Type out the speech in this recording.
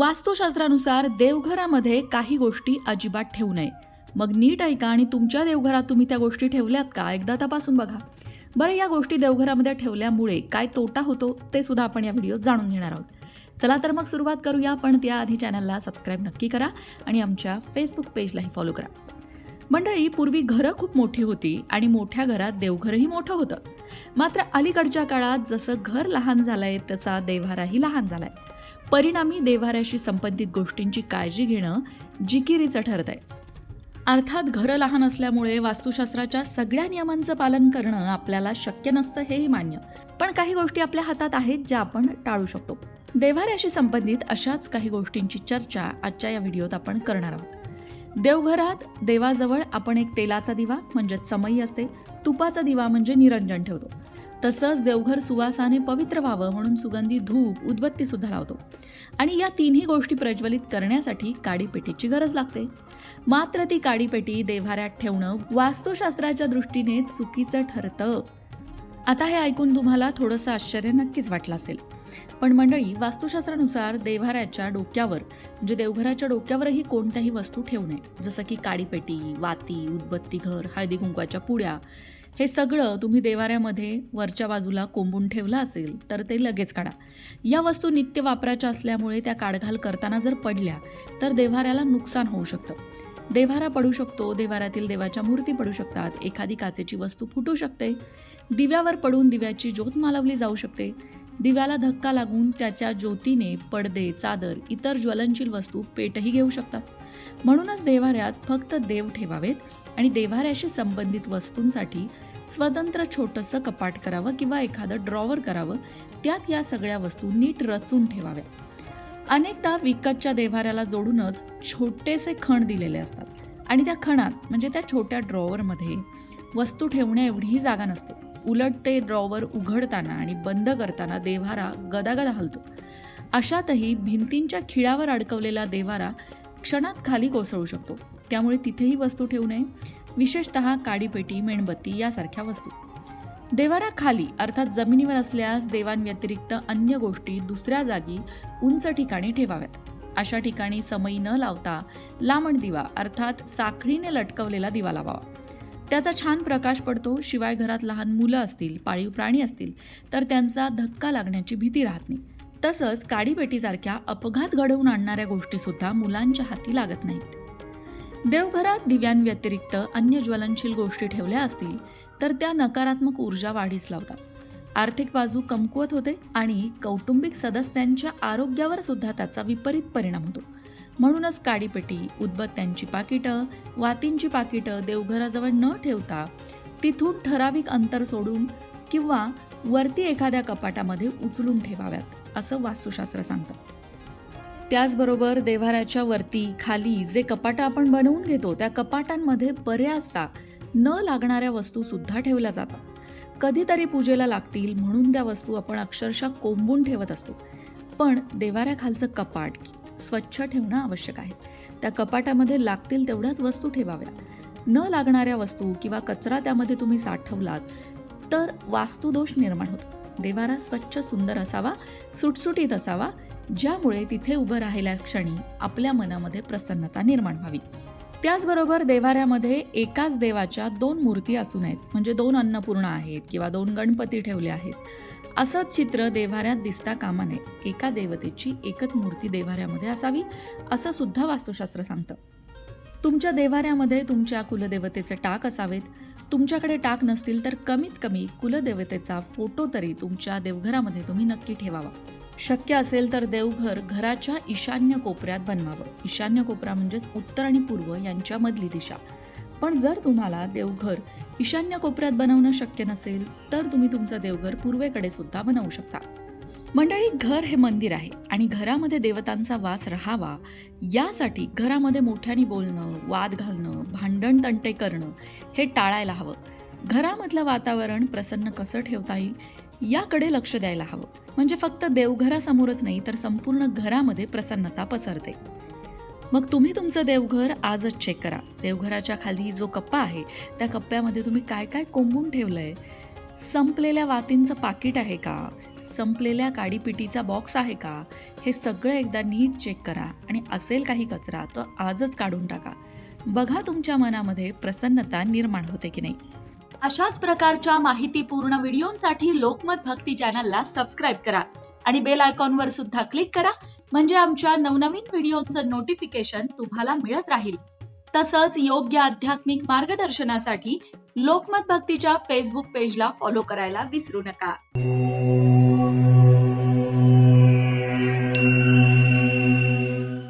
वास्तुशास्त्रानुसार देवघरामध्ये काही गोष्टी अजिबात ठेवू नये. मग नीट ऐका आणि तुमच्या देवघरात तुम्ही त्या गोष्टी ठेवल्यात का? एकदा तपासून बघा. बरं या गोष्टी देवघरामध्ये ठेवल्यामुळे काय तोटा होतो ते सुद्धा आपण या व्हिडिओत जाणून घेणार आहोत. चला तर मग सुरुवात करूया पण त्याआधी चॅनलला सबस्क्राईब नक्की करा आणि आमच्या फेसबुक पेजलाही फॉलो करा. मंडळी पूर्वी घरं खूप मोठी होती आणि मोठ्या घरात देवघरही मोठं होतं. मात्र अलीकडच्या काळात जसं घर लहान झालंय तसा देव्हाराही लहान झालाय. परिणामी देव्हाऱ्याशी संबंधित गोष्टींची काळजी घेणं जिकिरीचं ठरत आहे. अर्थात घरं लहान असल्यामुळे वास्तुशास्त्राच्या सगळ्या नियमांचं पालन करणं आपल्याला शक्य नसतं हेही मान्य. पण काही गोष्टी आपल्या हातात आहेत ज्या आपण टाळू शकतो. देव्हाऱ्याशी संबंधित अशाच काही गोष्टींची चर्चा आजच्या या व्हिडिओत आपण करणार आहोत. देवघरात देवाजवळ आपण एक तेलाचा दिवा म्हणजे समई असते तुपाचा दिवा म्हणजे निरंजन ठेवतो. तसंच देवघर सुवासाने पवित्र व्हावं म्हणून सुगंधी धूप उदबत्ती सुद्धा लावतो. आणि या तिन्ही गोष्टी प्रज्वलित करण्यासाठी काडीपेटीची गरज लागते. मात्र ती काडीपेटी देव्हाऱ्यात ठेवणं वास्तुशास्त्राच्या दृष्टीने चुकीचं ठरतं. आता हे ऐकून तुम्हाला थोडंसं आश्चर्य नक्कीच वाटलं असेल. पण मंडळी वास्तुशास्त्रानुसार देव्हाऱ्याच्या डोक्यावर म्हणजे देवघराच्या डोक्यावरही कोणत्याही वस्तू ठेवू नये. जसं की काडीपेटी वाती उदबत्ती घर हळदी कुंकवाच्या पुड्या हे सगळं तुम्ही देवाऱ्यामध्ये वरच्या बाजूला कोंबून ठेवलं असेल तर ते लगेच काढा. या वस्तू नित्य वापराच्या असल्यामुळे त्या काढघाल करताना जर पडल्या तर देवाऱ्याला नुकसान होऊ शकतं. देव्हारा पडू शकतो देवारातील देवाच्या मूर्ती पडू शकतात एखादी काचेची वस्तू फुटू शकते. दिव्यावर पडून दिव्याची ज्योत मालवली जाऊ शकते. दिव्याला धक्का लागून त्याच्या ज्योतीने पडदे चादर इतर ज्वलनशील वस्तू पेटही घेऊ शकतात. म्हणूनच देवाऱ्यात फक्त देव ठेवावेत आणि देवाऱ्याशी संबंधित वस्तूंसाठी स्वतंत्र छोटंसं कपाट करावं किंवा एखादं ड्रॉवर करावं त्यात या सगळ्या वस्तू नीट रचून ठेवाव्या अनेकदा विकतच्या देव्हाऱ्याला जोडूनच छोटेसे खण दिलेले असतात. आणि त्या खणात म्हणजे त्या छोट्या ड्रॉवरमध्ये वस्तू ठेवण्या एवढीही जागा नसते. उलट ते ड्रॉवर उघडताना आणि बंद करताना देव्हारा गदागदा हलतो. अशातही भिंतींच्या खिळावर अडकवलेला देव्हारा क्षणात खाली कोसळू शकतो. त्यामुळे तिथेही वस्तू ठेवू नये. विशेषतः काडीपेटी मेणबत्ती यासारख्या वस्तू. देवारा खाली अर्थात जमिनीवर असल्यास देवांव्यतिरिक्त अन्य गोष्टी दुसऱ्या जागी उंच ठिकाणी ठेवाव्यात. अशा ठिकाणी समयी न लावता लांबण दिवा अर्थात साखळीने लटकवलेला दिवा लावावा. त्याचा छान प्रकाश पडतो शिवाय घरात लहान मुलं असतील पाळीव प्राणी असतील तर त्यांचा धक्का लागण्याची भीती राहत नाही. तसंच काडीपेटीसारख्या अपघात घडवून आणणाऱ्या गोष्टीसुद्धा मुलांच्या हाती लागत नाहीत. देवघरात दिव्यांव्यतिरिक्त अन्य ज्वलनशील गोष्टी ठेवल्या असतील तर त्या नकारात्मक ऊर्जा वाढीस लावतात. आर्थिक बाजू कमकुवत होते आणि कौटुंबिक सदस्यांच्या आरोग्यावर सुद्धा त्याचा विपरीत परिणाम होतो. म्हणूनच काडीपेटी उदबत्त्यांची पाकिटं वातींची पाकिटं देवघराजवळ न ठेवता तिथून ठराविक अंतर सोडून किंवा वरती एखाद्या कपाटामध्ये उचलून ठेवाव्यात असं वास्तुशास्त्र सांगतं. त्याचबरोबर देव्हाऱ्याच्या वरती खाली जे कपाटं आपण बनवून घेतो त्या कपाटांमध्ये बऱ्याचदा न लागणाऱ्या वस्तूसुद्धा ठेवल्या जातात. कधीतरी पूजेला लागतील म्हणून त्या वस्तू आपण अक्षरशः कोंबून ठेवत असतो. पण देवाऱ्याखालचं कपाट स्वच्छ ठेवणं आवश्यक आहे. त्या कपाटामध्ये लागतील तेवढ्याच वस्तू ठेवाव्या. न लागणाऱ्या वस्तू किंवा कचरा त्यामध्ये तुम्ही साठवलात तर वास्तुदोष निर्माण होतो. देवारा स्वच्छ सुंदर असावा सुटसुटीत असावा ज्यामुळे तिथे उभं राहिल्या क्षणी आपल्या मनामध्ये प्रसन्नता निर्माण व्हावी. त्याचबरोबर देवाऱ्यामध्ये एकाच देवाच्या दोन मूर्ती असू नयेत म्हणजे दोन अन्नपूर्णा आहेत किंवा दोन गणपती ठेवले आहेत. असंच चित्र देवाऱ्यात दिसता कामा नये एका देवतेची एकच मूर्ती देवाऱ्यामध्ये असावी असं सुद्धा वास्तुशास्त्र सांगतं. तुमच्या देवाऱ्यामध्ये तुमच्या कुलदेवतेचे टाक असावेत. तुमच्याकडे टाक नसतील तर कमीत कमी कुलदेवतेचा फोटो तरी तुमच्या देवघरामध्ये तुम्ही नक्की ठेवावा. शक्य असेल तर देवघर घराच्या ईशान्य कोपऱ्यात बनवावं. ईशान्य कोपरा म्हणजेच उत्तर आणि पूर्व यांच्या मधली दिशा. पण जर तुम्हाला देवघर ईशान्य कोपऱ्यात बनवणं शक्य नसेल तर तुम्ही तुमचं देवघर पूर्वेकडे सुद्धा बनवू शकता. मंडळी घर हे मंदिर आहे आणि घरामध्ये देवतांचा वास राहावा यासाठी घरामध्ये मोठ्याने बोलणं वाद घालणं भांडण तंटे करणं हे टाळायला हवं. घरामधलं वातावरण प्रसन्न कसं ठेवता येईल याकडे लक्ष द्यायला हवं. म्हणजे फक्त देवघरासमोरच नाही तर संपूर्ण घरामध्ये प्रसन्नता पसरते. मग तुम्ही तुमचं देवघर आजच चेक करा. देवघराच्या खाली जो कप्पा आहे त्या कप्प्यामध्ये तुम्ही काय काय कोंबून ठेवलं आहे संपलेल्या वातींचं पाकिट आहे का? संपलेल्या काडीपिटीचा बॉक्स आहे का? हे सगळं एकदा नीट चेक करा आणि असेल काही कचरा तर आजच काढून टाका. बघा तुमच्या मनामध्ये प्रसन्नता निर्माण होते की नाही. अशाच प्रकारच्या माहितीपूर्ण व्हिडिओंसाठी लोकमत भक्ती चॅनलला सबस्क्राईब करा आणि बेल आयकॉनवर सुद्धा क्लिक करा म्हणजे आमच्या नवनवीन व्हिडिओचं नोटिफिकेशन तुम्हाला मिळत राहील. तसंच योग्य आध्यात्मिक मार्गदर्शनासाठी लोकमत भक्तीच्या फेसबुक पेजला फॉलो करायला विसरू नका.